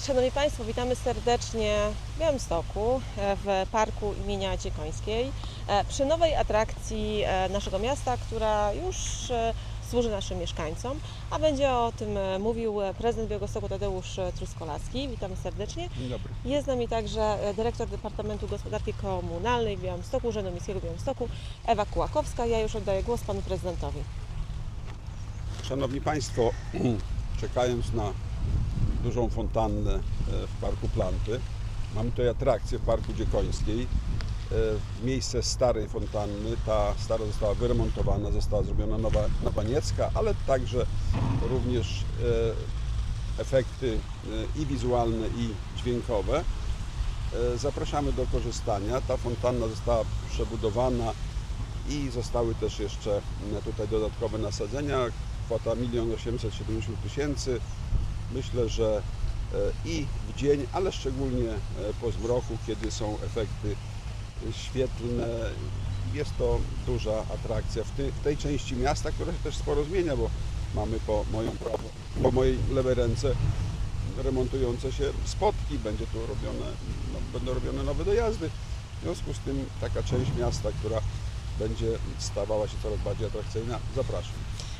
Szanowni Państwo, witamy serdecznie w Białymstoku, w parku imienia Ciekońskiej, e, przy nowej atrakcji e, naszego miasta, która już e, służy naszym mieszkańcom, a będzie o tym mówił prezydent Białegostoku Tadeusz Truskolaski. Witamy serdecznie. Dzień dobry. Jest z nami także dyrektor Departamentu Gospodarki Komunalnej w Białymstoku, Urzędu Miejskiego w Białymstoku, Ewa Kułakowska. Ja już oddaję głos panu prezydentowi. Szanowni Państwo, czekając na dużą fontannę e, w Parku Planty, mamy tutaj atrakcję w Parku Dziekońskiej. E, Miejsce starej fontanny, ta stara została wyremontowana, została zrobiona nowa, nowa niecka, ale także również e, efekty i wizualne, i dźwiękowe. Zapraszamy do korzystania. Ta fontanna została przebudowana i zostały też jeszcze tutaj dodatkowe nasadzenia. Kwota 1 870 tysięcy. Myślę, że e, i w dzień, ale szczególnie e, po zmroku, kiedy są efekty świetlne, jest to duża atrakcja w, tej części miasta, która się też sporo zmienia, bo mamy po, moją po mojej lewej ręce remontujące się spotki, będzie tu robione, no, będą robione nowe dojazdy. W związku z tym taka część miasta, która będzie stawała się coraz bardziej atrakcyjna, zapraszam.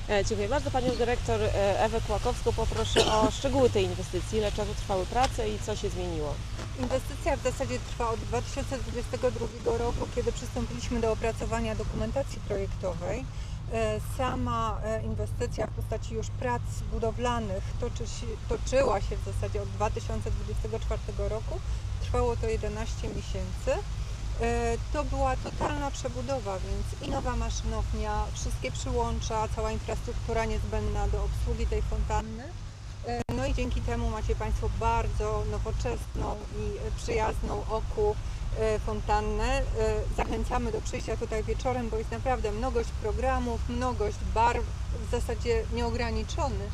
E, Dziękuję bardzo. Panią dyrektor e, Ewę Kłakowską poproszę o szczegóły tej inwestycji, ile czasu trwały prace i co się zmieniło. Inwestycja w zasadzie trwa od 2022 roku, kiedy przystąpiliśmy do opracowania dokumentacji projektowej. E, Sama inwestycja w postaci już prac budowlanych toczy się, toczyła się w zasadzie od 2024 roku. Trwało to 11 miesięcy. E, To była totalna przebudowa, więc i nowa maszynownia, wszystkie przyłącza, cała infrastruktura niezbędna do obsługi tej fontanny. E, No i dzięki temu macie Państwo bardzo nowoczesną i przyjazną oku e, fontannę. Zachęcamy do przyjścia tutaj wieczorem, bo jest naprawdę mnogość programów, mnogość barw, w zasadzie nieograniczony.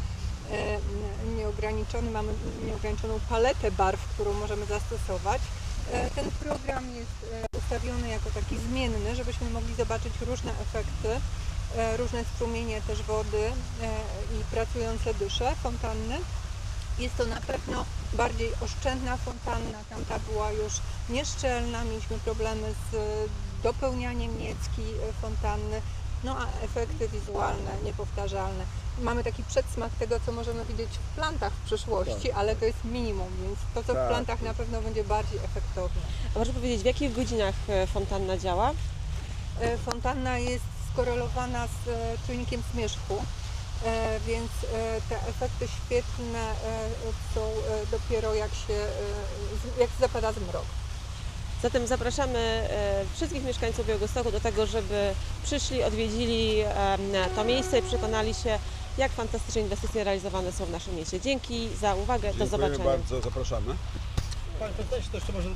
Nieograniczony, mamy nieograniczoną paletę barw, którą możemy zastosować. Ten program jest ustawiony jako taki zmienny, żebyśmy mogli zobaczyć różne efekty, e, różne strumienie też wody e, i pracujące dysze fontanny. Jest to na pewno bardziej oszczędna fontanna, tamta była już nieszczelna, mieliśmy problemy z e, dopełnianiem niecki fontanny, no a efekty wizualne niepowtarzalne. Mamy taki przedsmak tego, co możemy widzieć w plantach w przyszłości, ale to jest minimum, więc to, co w Tak. plantach na pewno będzie bardziej efektowne. A proszę powiedzieć, w jakich godzinach e, fontanna działa? E, Fontanna jest skorelowana z e, czujnikiem zmierzchu, więc te efekty świetlne e, są dopiero jak się, jak zapada zmrok. Zatem zapraszamy e, wszystkich mieszkańców Białegostoku do tego, żeby przyszli, odwiedzili em, to miejsce i przekonali się, jak fantastyczne inwestycje realizowane są w naszym mieście. Dzięki za uwagę, do Dziękuję zobaczenia. bardzo, zapraszamy. Panie to jeszcze może